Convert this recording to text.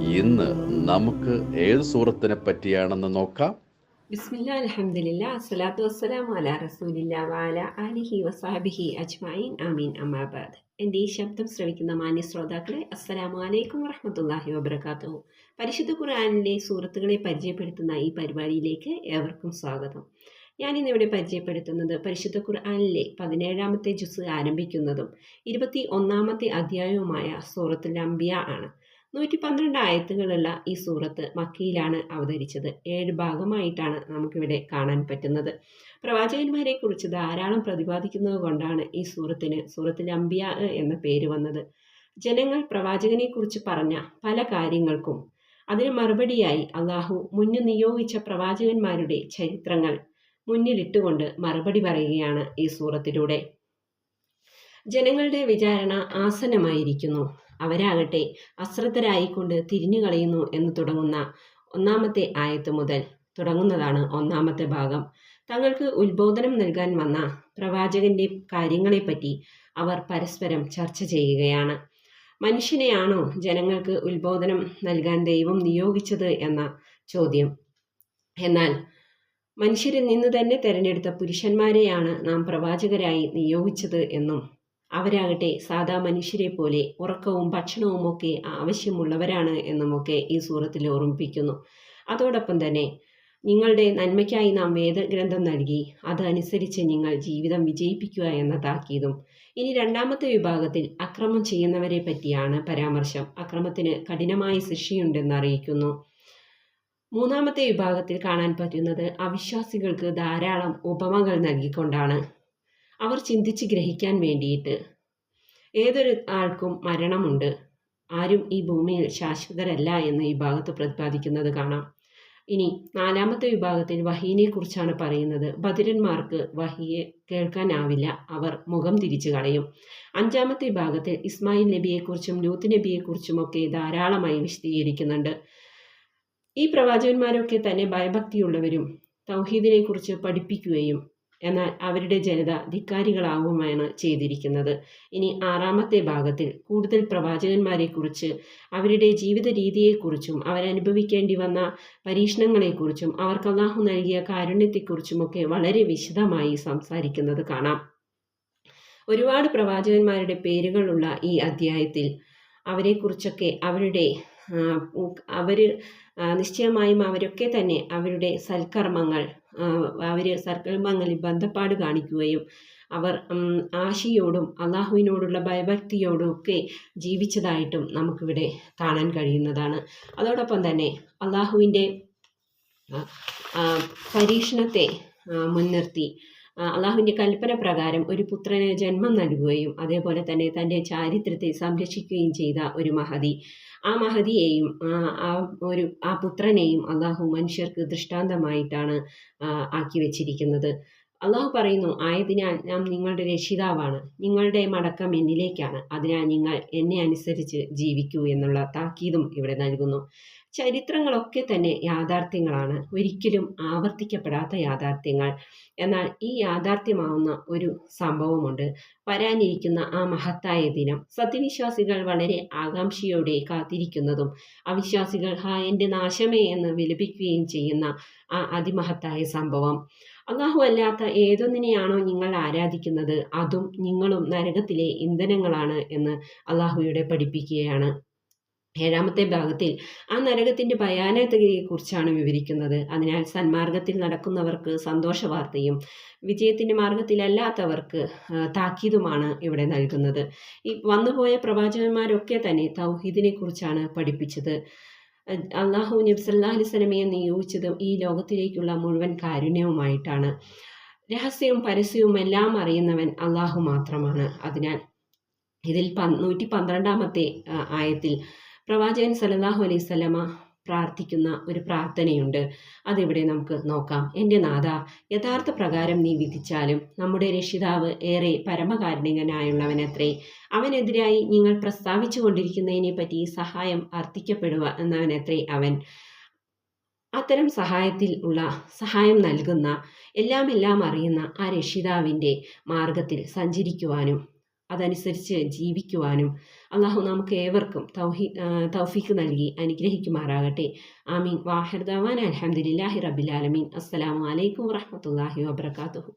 ഇന്ന് നമുക്ക് ഏത് സൂറത്തിനെ പറ്റിയാണെന്ന് നോക്കാം? ബിസ്മില്ലാ അൽഹംദുലില്ലാ അസ്സലാത്തു വസ്സലാമു അലാ റസൂലില്ലാ വാല ആലിഹി വസാബിഹി അജ്മഈൻ ആമീൻ അമാബാദ് എന്റെ ഈ ശബ്ദം ശ്രവിക്കുന്ന മാന്യ ശ്രോതാക്കളെ അസ്സലാമു അലൈക്കും വറഹമത്തല്ലാഹി വബറകാതുഹു. പരിശുദ്ധ ഖുർആനിലെ സൂറത്തുകളെ പരിചയപ്പെടുത്തുന്ന ഈ പരിപാടിയിലേക്ക് ഏവർക്കും സ്വാഗതം. ഞാനിന്നിവിടെ പരിചയപ്പെടുത്തുന്നത് പരിശുദ്ധ ഖുർആാനിലെ പതിനേഴാമത്തെ ജുസ് ആരംഭിക്കുന്നതും ഇരുപത്തി ഒന്നാമത്തെ അധ്യായവുമായ സൂറത്തുൽ അംബിയ ആണ്. നൂറ്റി പന്ത്രണ്ട് ആയത്തുകളുള്ള ഈ സൂറത്ത് മക്കയിലാണ് അവതരിച്ചത്. ഏഴ് ഭാഗമായിട്ടാണ് നമുക്കിവിടെ കാണാൻ പറ്റുന്നത്. പ്രവാചകന്മാരെ കുറിച്ച് ധാരാളം പ്രതിപാദിക്കുന്നത് കൊണ്ടാണ് ഈ സൂറത്തിന് സൂറത്തിൽ അംബിയ എന്ന പേര് വന്നത്. ജനങ്ങൾ പ്രവാചകനെ കുറിച്ച് പറഞ്ഞ പല കാര്യങ്ങൾക്കും അതിന് മറുപടിയായി അള്ളാഹു മുന്നു നിയോഗിച്ച പ്രവാചകന്മാരുടെ ചരിത്രങ്ങൾ മുന്നിലിട്ടുകൊണ്ട് മറുപടി പറയുകയാണ് ഈ സൂറത്തിലൂടെ. ജനങ്ങളുടെ വിചാരണ ആസന്നമായിരിക്കുന്നു. അവരാകട്ടെ അശ്രദ്ധരായിക്കൊണ്ട് തിരിഞ്ഞു കളയുന്നു എന്ന് തുടങ്ങുന്ന ഒന്നാമത്തെ ആയത്ത് മുതൽ തുടങ്ങുന്നതാണ് ഒന്നാമത്തെ ഭാഗം. തങ്ങൾക്ക് ഉത്ബോധനം നൽകാൻ വന്ന പ്രവാചകന്റെ കാര്യങ്ങളെപ്പറ്റി അവർ പരസ്പരം ചർച്ച ചെയ്യുകയാണ്. മനുഷ്യനെയാണോ ജനങ്ങൾക്ക് ഉത്ബോധനം നൽകാൻ ദൈവം നിയോഗിച്ചത് എന്ന ചോദ്യം. എന്നാൽ മനുഷ്യരിൽ നിന്ന് തന്നെ തിരഞ്ഞെടുത്ത പുരുഷന്മാരെയാണ് നാം പ്രവാചകരായി നിയോഗിച്ചത് എന്നും അവരാകട്ടെ സാധാ മനുഷ്യരെ പോലെ ഉറക്കവും ഭക്ഷണവും ഒക്കെ ആവശ്യമുള്ളവരാണ് എന്നുമൊക്കെ ഈ സൂറത്തിൽ ഓർമ്മിപ്പിക്കുന്നു. അതോടൊപ്പം തന്നെ നിങ്ങളുടെ നന്മയ്ക്കായി നാം വേദഗ്രന്ഥം നൽകി അതനുസരിച്ച് നിങ്ങൾ ജീവിതം വിജയിപ്പിക്കുക എന്ന താക്കീതും. ഇനി രണ്ടാമത്തെ വിഭാഗത്തിൽ അക്രമം ചെയ്യുന്നവരെ പറ്റിയാണ് പരാമർശം. അക്രമത്തിന് കഠിനമായ ശിക്ഷയുണ്ടെന്ന് അറിയിക്കുന്നു. മൂന്നാമത്തെ വിഭാഗത്തിൽ കാണാൻ പറ്റുന്നത് അവിശ്വാസികൾക്ക് ധാരാളം ഉപമകൾ നൽകിക്കൊണ്ടാണ്. അവർ ചിന്തിച്ച് ഗ്രഹിക്കാൻ വേണ്ടിയിട്ട്. ഏതൊരു ആൾക്കും മരണമുണ്ട്. ആരും ഈ ഭൂമിയിൽ ശാശ്വതരല്ല എന്ന് ഈ ഭാഗത്ത് പ്രതിപാദിക്കുന്നത് കാണാം. ഇനി നാലാമത്തെ വിഭാഗത്തിൽ വഹീനെ കുറിച്ചാണ് പറയുന്നത്. ബദിരന്മാർക്ക് വഹിയെ കേൾക്കാനാവില്ല. അവർ മുഖം തിരിച്ചു കളയും. അഞ്ചാമത്തെ വിഭാഗത്തിൽ ഇസ്മായിൽ നബിയെക്കുറിച്ചും ലൂത്ത് നബിയെക്കുറിച്ചുമൊക്കെ ധാരാളമായി വിശദീകരിക്കുന്നുണ്ട്. ഈ പ്രവാചകന്മാരൊക്കെ തന്നെ ഭയഭക്തിയുള്ളവരും തൗഹീദിനെക്കുറിച്ച് പഠിപ്പിക്കുകയും എന്നാൽ അവരുടെ ജനത ധിക്കാരികളാവുകയാണ് ചെയ്തിരിക്കുന്നത്. ഇനി ആറാമത്തെ ഭാഗത്തിൽ കൂടുതൽ പ്രവാചകന്മാരെക്കുറിച്ച് അവരുടെ ജീവിത രീതിയെക്കുറിച്ചും അവരനുഭവിക്കേണ്ടി വന്ന പരീക്ഷണങ്ങളെക്കുറിച്ചും അവർക്ക് അള്ളാഹു നൽകിയ കാരുണ്യത്തെക്കുറിച്ചുമൊക്കെ വളരെ വിശദമായി സംസാരിക്കുന്നത് കാണാം. ഒരുപാട് പ്രവാചകന്മാരുടെ പേരുകളുള്ള ഈ അധ്യായത്തിൽ അവരെക്കുറിച്ചൊക്കെ അവരുടെ അവർ നിശ്ചയമായും അവരൊക്കെ തന്നെ അവരുടെ സൽക്കർമ്മങ്ങൾ അവർ സൽക്കർമ്മങ്ങളിൽ ബന്ധപ്പാട് കാണിക്കുകയും അവർ ആശയോടും അള്ളാഹുവിനോടുള്ള ഭയഭക്തിയോടും ഒക്കെ ജീവിച്ചതായിട്ടും നമുക്കിവിടെ കാണാൻ കഴിയുന്നതാണ്. അതോടൊപ്പം തന്നെ അള്ളാഹുവിന്റെ പരീക്ഷണത്തെ മുൻനിർത്തി അള്ളാഹുവിന്റെ കൽപ്പന പ്രകാരം ഒരു പുത്രന് ജന്മം നൽകുകയും അതേപോലെ തന്നെ തന്റെ ചാരിത്രത്തെ സംരക്ഷിക്കുകയും ചെയ്ത ഒരു മഹതി. ആ മഹതിയെയും ആ ഒരു ആ പുത്രനെയും അള്ളാഹു മനുഷ്യർക്ക് ദൃഷ്ടാന്തമായിട്ടാണ് ആക്കി വെച്ചിരിക്കുന്നത്. അള്ളാഹു പറയുന്നു ആയതിനാൽ നാം നിങ്ങളുടെ രക്ഷിതാവാണ്. നിങ്ങളുടെ മടക്കം എന്നിലേക്കാണ്. അതിനാൽ നിങ്ങൾ എന്നെ അനുസരിച്ച് ജീവിക്കൂ എന്നുള്ള താക്കീതും ഇവിടെ നൽകുന്നു. ചരിത്രങ്ങളൊക്കെ തന്നെ യാഥാർത്ഥ്യങ്ങളാണ്. ഒരിക്കലും ആവർത്തിക്കപ്പെടാത്ത യാഥാർത്ഥ്യങ്ങൾ. എന്നാൽ ഈ യാഥാർത്ഥ്യമാവുന്ന ഒരു സംഭവമുണ്ട്. വരാനിരിക്കുന്ന ആ മഹത്തായ ദിനം. സത്യവിശ്വാസികൾ വളരെ ആകാംക്ഷയോടെ കാത്തിരിക്കുന്നതും അവിശ്വാസികൾ ഹാ എന്റെ നാശമേ എന്ന് വിലപിക്കുകയും ചെയ്യുന്ന ആ അതിമഹത്തായ സംഭവം. അള്ളാഹു അല്ലാത്ത ഏതൊന്നിനെയാണോ നിങ്ങൾ ആരാധിക്കുന്നത് അതും നിങ്ങളും നരകത്തിലെ ഇന്ധനങ്ങളാണ് എന്ന് അള്ളാഹുയുടെ പഠിപ്പിക്കുകയാണ്. ഏഴാമത്തെ ഭാഗത്തിൽ ആ നരകത്തിന്റെ ഭയാനകതയെക്കുറിച്ചാണ് വിവരിക്കുന്നത്. അതിനാൽ സന്മാർഗത്തിൽ നടക്കുന്നവർക്ക് സന്തോഷ വാർത്തയും വിജയത്തിന്റെ മാർഗത്തിലല്ലാത്തവർക്ക് താക്കീതുമാണ് ഇവിടെ നൽകുന്നത്. ഈ വന്നുപോയ പ്രവാചകന്മാരൊക്കെ തന്നെ തൗഹീദിനെ കുറിച്ചാണ് പഠിപ്പിച്ചത്. അള്ളാഹു നബ്സല്ലാ സ്വലമയെ നിയോഗിച്ചത് ഈ ലോകത്തിലേക്കുള്ള മുഴുവൻ കാരുണ്യവുമായിട്ടാണ്. രഹസ്യവും പരസ്യവും എല്ലാം അറിയുന്നവൻ അള്ളാഹു മാത്രമാണ്. അതിനാൽ ഇതിൽ പ നൂറ്റി പന്ത്രണ്ടാമത്തെ ആയത്തിൽ പ്രവാചകൻ സലല്ലാഹു അലൈഹി സ്വലമ പ്രാർത്ഥിക്കുന്ന ഒരു പ്രാർത്ഥനയുണ്ട്. അതിവിടെ നമുക്ക് നോക്കാം. എന്റെ നാഥ യഥാർത്ഥ പ്രകാരം നീ വിധിച്ചാലും നമ്മുടെ രക്ഷിതാവ് ഏറെ പരമകാരുണികനായുള്ളവനത്രേ അവനെതിരായി നിങ്ങൾ പ്രസ്താവിച്ചു കൊണ്ടിരിക്കുന്നതിനെ പറ്റി സഹായം അർത്ഥിക്കപ്പെടുക എന്നവനത്രേ അവൻ. അത്തരം സഹായത്തിൽ ഉള്ള സഹായം നൽകുന്ന എല്ലാം എല്ലാം അറിയുന്ന ആ രക്ഷിതാവിന്റെ മാർഗത്തിൽ സഞ്ചരിക്കുവാനും അതനുസരിച്ച് ജീവിക്കുവാനും അള്ളാഹു നമുക്ക് ഏവർക്കും തൗഹി നൽകി അനുഗ്രഹിക്കുമാറാകട്ടെ. ആമീൻ. വാഹിർദാവാൻ അലഹമുല്ലാഹി റബിലാലമീൻ അസ്സലാമു അലൈക്കും വറഹമത്തല്ലാഹി വബർക്കാത്തുഹു